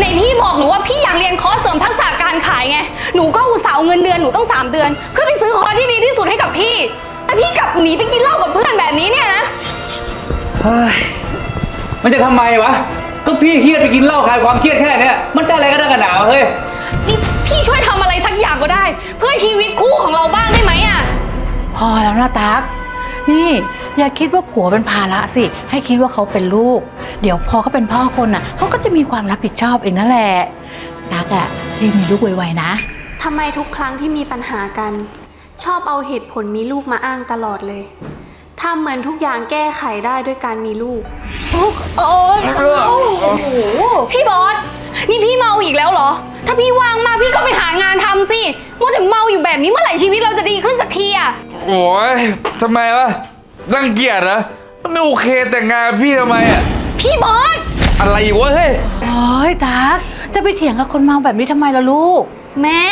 ในพี่บอกหนูว่าพี่อยากเรียนคอร์สเสริมทักษะการขายไง หนูก็อุตส่าห์เอาเงินเดือนหนูต้องสามเดือน เพื่อไปซื้อคอร์สที่ดีที่สุดให้กับพี่ แต่พี่กลับหนีไปกินเหล้ากับเพื่อนแบบนี้เนี่ยนะ เฮ้ยมันจะทำไมวะ ก็พี่เครียดไปกินเหล้าคลายความเครียดแค่เนี้ยมันจะอะไรกันนักกันหนาวะเฮ้ย นี่พี่ช่วยทำอะไรสักอย่างก็ได้ เพื่อชีวิตคู่ของเราบ้างได้ไหมอะ พอแล้วนะตั๊กนี่ อย่าคิดว่าผัวเป็นภาระสิ ให้คิดว่าเขาเป็นลูก เดี๋ยวพอเขาเป็นพ่อคนน่ะเขาก็จะมีความรับผิดชอบเองนั่นแหละตั๊กอะรีบมีลูกไวๆนะ ทำไมทุกครั้งที่มีปัญหากัน ชอบเอาเหตุผลมีลูกมาอ้างตลอดเลยทำเหมือนทุกอย่างแก้ไขได้ด้วยการมีลูก โอ้ยโอ้โหพี่บอส นี่พี่เมาอีกแล้วเหรอ ถ้าพี่ว่างมากพี่ก็ไปหางานทำสิมัวแต่เมาอยู่แบบนี้เมื่อไหร่ชีวิตเราจะดีขึ้นสักทีอะ โอ้ยทำไมวะ รังเกียจเหรอมันไม่โอเคแต่งงานกับพี่ทำไมอะพี่บอสอะไรวะเฮ้ย โอ้ยตั๊กจะไปเถียงกับคนเมาแบบนี้ทำไมล่ะลูก แม่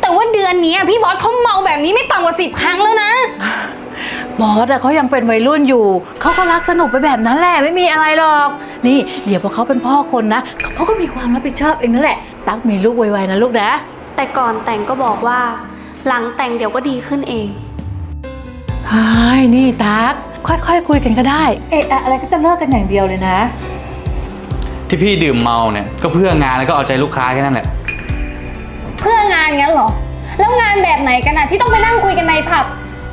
แต่ว่าเดือนนี้พี่บอสเขาเมาแบบนี้ไม่ต่ำกว่าสิบครั้งแล้วนะ บอสอะเขายังเป็นวัยรุ่นอยู่ เขาก็รักสนุกไปแบบนั้นแหละไม่มีอะไรหรอก นี่ เดี๋ยวพอเขาเป็นพ่อคนนะเขาก็มีความรับผิดชอบเองนั่นแหละ ตั๊กมีลูกไวๆนะลูกนะ แต่ก่อนแต่งก็บอกว่า หลังแต่งเดี๋ยวก็ดีขึ้นเอง ใช่นี่ตั๊กค่อยๆคุยกันก็ได้ เอะอะอะไรก็จะเลิกกันอย่างเดียวเลยนะ ที่พี่ดื่มเมาเนี่ยก็เพื่องานแล้วก็เอาใจลูกค้าแค่นั้นแหละ เพื่องานงั้นเหรอ แล้วงานแบบไหนกันอะที่ต้องไปนั่งคุยกันในผับ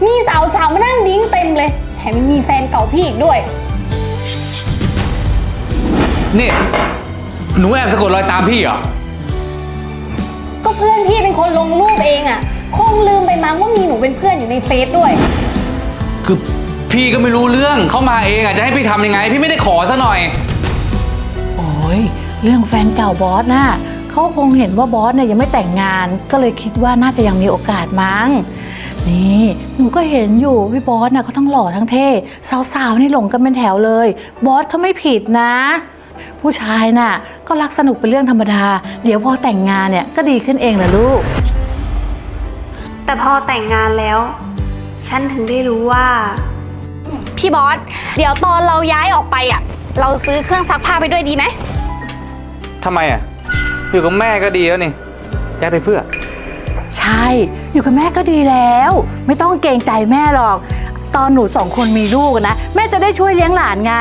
มีสาวๆมานั่งดิ้งเต็มเลย แถมยังมีแฟนเก่าพี่อีกด้วย นี่ หนูแอบสะกดรอยตามพี่เหรอ ก็เพื่อนพี่เป็นคนลงรูปเองอะคงลืมไปมั้งว่ามีหนูเป็นเพื่อนอยู่ในเฟซด้วย คือพี่ก็ไม่รู้เรื่องเข้ามาเองอะจะให้พี่ทำยังไง พี่ไม่ได้ขอซะหน่อย โอ้ยเรื่องแฟนเก่าบอสน่ะเขาคงเห็นว่าบอสเนี่ยยังไม่แต่งงาน ก็เลยคิดว่าน่าจะยังมีโอกาสมั้ง นี่หนูก็เห็นอยู่พี่บอสน่ะเขาทั้งหล่อทั้งเท่สาวๆนี่หลงกันเป็นแถวเลย บอสเขาไม่ผิดนะ ผู้ชายน่ะก็รักสนุกเป็นเรื่องธรรมดา เดี๋ยวพอแต่งงานเนี่ยก็ดีขึ้นเองนะลูก แต่พอแต่งงานแล้ว ฉันถึงได้รู้ว่า พี่บอส เดี๋ยวตอนเราย้ายออกไปอะเราซื้อเครื่องซักผ้าไปด้วยดีไหม ทำไมอะ อยู่กับแม่ก็ดีแล้วนี่จะไปเพื่อ ใช่ อยู่กับแม่ก็ดีแล้ว ไม่ต้องเกรงใจแม่หรอก ตอนหนูสองคนมีลูกอะนะ แม่จะได้ช่วยเลี้ยงหลานไง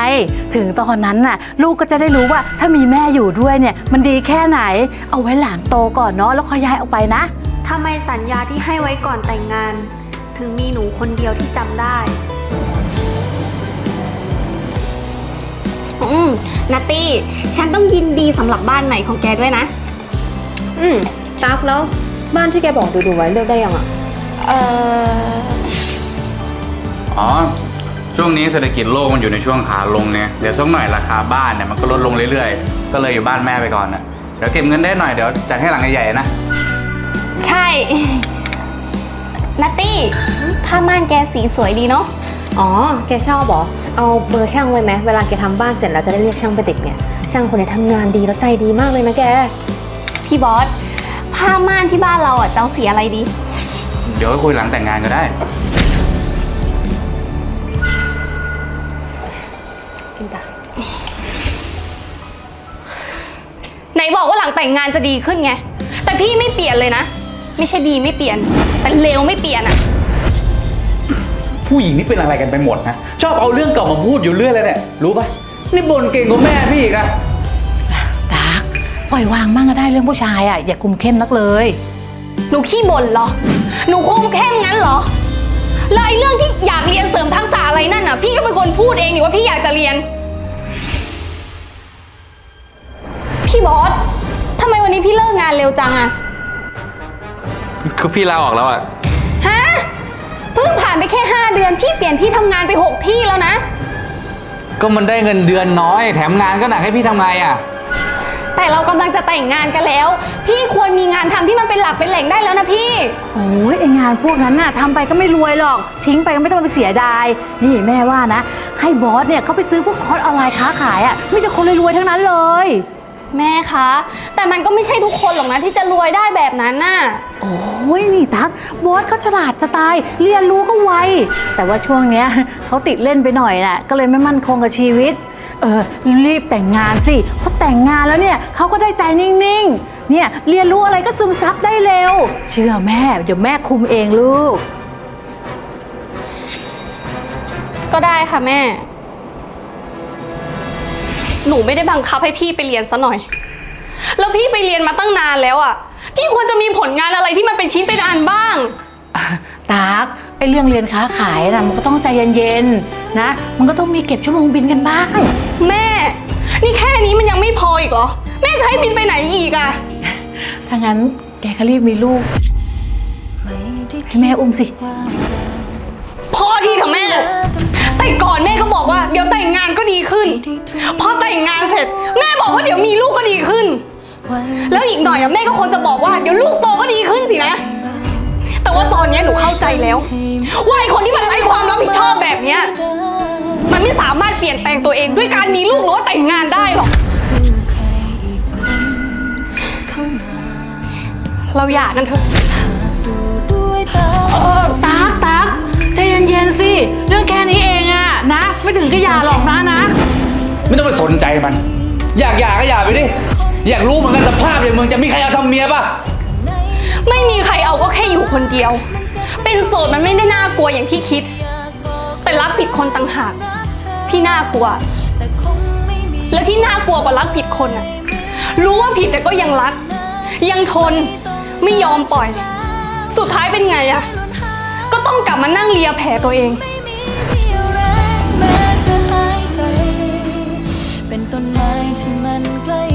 ถึงตอนนั้นน่ะ ลูกก็จะได้รู้ว่าถ้ามีแม่อยู่ด้วยเนี่ย มันดีแค่ไหน เอาไว้หลานโตก่อนเนาะแล้วค่อยย้ายออกไปนะ ทำไมสัญญาที่ให้ไว้ก่อนแต่งงาน ถึงมีหนูคนเดียวที่จำได้ อืมนัตตี้ ฉันต้องยินดีสำหรับบ้านใหม่ของแกด้วยนะ อืมตักแล้วบ้านที่แกบอกดูดูๆไว้เลือกได้ยังอะ เอออ๋อ ช่วงนี้เศรษฐกิจโลกมันอยู่ในช่วงขาลงเนี่ยเดี๋ยวสักหน่อยราคาบ้านเนี่ยมันก็ลดลงเรื่อยๆ ก็เลยอยู่บ้านแม่ไปก่อนนะเดี๋ยวเก็บเงินได้หน่อยเดี๋ยวจัดให้หลังใหญ่ๆนะ ใช่ นัตตี้ผ้าม่านแกสีสวยดีเนาะ อ๋อ แกชอบเหรอ เอาเบอร์ช่างไว้ไหมเวลาแกทำบ้านเสร็จแล้วจะได้เรียกช่างไปติดเนี่ย ช่างคนนี้ทำงานดีแล้วใจดีมากเลยนะแก พี่บอส ผ้าม่านที่บ้านเราอะเจ้าสีอะไรดี เดี๋ยวคุยหลังแต่งงานก็ได้ กินตาไหนบอกว่าหลังแต่งงานจะดีขึ้นไง แต่พี่ไม่เปลี่ยนเลยนะ ไม่ใช่ดีไม่เปลี่ยน แต่เลวไม่เปลี่ยนอะผู้หญิงนี่เป็นอะไรกันไปหมดนะ ชอบเอาเรื่องเก่ามาพูดอยู่เรื่อยเลยเนี่ย รู้ปะนี่บ่นเก่งกว่าแม่พี่อีกอะตักปล่อยวางมั่งก็ได้เรื่องผู้ชายอะอย่าคุมเข้มนักเลย หนูขี้บ่นเหรอ หนูคุมเข้มงั้นเหรอแล้วไอ้เรื่องที่อยากเรียนเสริมทักษะอะไรนั่นน่ะ พี่ก็เป็นคนพูดเองนี่ว่าพี่อยากจะเรียน พี่บอสทำไมวันนี้พี่เลิกงานเร็วจังอะ คือพี่ลาออกแล้วอะฮะเพิ่งผ่านไปแค่ 5 เดือน พี่เปลี่ยนที่ทำงานไป 6 ที่แล้วนะ ก็มันได้เงินเดือนน้อย แถมงานก็หนักให้พี่ทำไงอะแต่เรากำลังจะแต่งงานกันแล้ว พี่ควรมีงานทำที่มันเป็นหลักเป็นแหล่งได้แล้วนะพี่ โอ้ยไองานพวกนั้นน่ะทำไปก็ไม่รวยหรอก ทิ้งไปก็ไม่ต้องไปเสียดาย นี่แม่ว่านะ ให้บอสเนี่ยเขาไปซื้อพวกคอร์สออนไลน์ค้าขายอะไมแต่จะคนรวยๆทั้งนั้นเลย แม่คะ แต่มันก็ไม่ใช่ทุกคนหรอกนะที่จะรวยได้แบบนั้นน่ะ โอ้ยนี่ตักบอสเขาฉลาดจะตาย เรียนรู้ก็ไว แต่ว่าช่วงเนี้ยเขาติดเล่นไปหน่อยน่ะ ก็เลยไม่มั่นคงกับชีวิต เออรีบแต่งงานสิเพราะแต่งงานแล้วเนี่ยเขาก็ได้ใจนิ่งๆ เนี่ยเรียนรู้อะไรก็ซึมซับได้เร็ว เชื่อแม่ เดี๋ยวแม่คุมเองลูก ก็ได้ค่ะแม่ หนูไม่ได้บังคับให้พี่ไปเรียนซะหน่อย แล้วพี่ไปเรียนมาตั้งนานแล้วอะพี่ควรจะมีผลงานอะไรที่มันเป็นชิ้นเป็นอันบ้าง ตากไอเรื่องเรียนค้าขายนะมันก็ต้องใจเย็นๆนะ มันก็ต้องมีเก็บชั่วโมงบินกันบ้าง แม่ นี่แค่นี้มันยังไม่พออีกเหรอ แม่จะให้บินไปไหนอีกอะถ้างั้นแกก็รีบมีลูก ให้แม่อุ้มสิ พอทีเถอะแม่ แต่ก่อนแม่ก็บอกว่าเดี๋ยวแต่งงานก็ดีขึ้น พอแต่งงานเสร็จ แม่บอกว่าเดี๋ยวมีลูกก็ดีขึ้น แล้วอีกหน่อยอะแม่ก็คงจะบอกว่าเดี๋ยวลูกโตก็ดีขึ้นสินะ แต่ว่าตอนนี้หนูเข้าใจแล้วว่าไอคนที่มันไร้ความรับผิดชอบแบบเนี้ยมันไม่สามารถเปลี่ยนแปลงตัวเองด้วยการมีลูกหรือว่าแต่งงานได้หรอก เราหย่ากันเถอะ เออตากตากใจเย็นๆสิ เรื่องแค่นี้ ไม่ถึงก็อย่าหรอกนะนะ ไม่ต้องไปสนใจมัน อยากหย่าก็หย่าไปดิ อยากรู้เหมือนกันสภาพอย่างมึงจะมีใครเอาทำเมียป่ะ ไม่มีใครเอาก็แค่อยู่คนเดียว เป็นโสดมันไม่ได้น่ากลัวอย่างที่คิด แต่รักผิดคนต่างหากที่น่ากลัว และที่น่ากลัวกว่ารักผิดคนอะรู้ว่าผิดแต่ก็ยังรัก ยังทนไม่ยอมปล่อย สุดท้ายเป็นไงอะก็ต้องกลับมานั่งเลียแผลตัวเอง ที่มันใกล้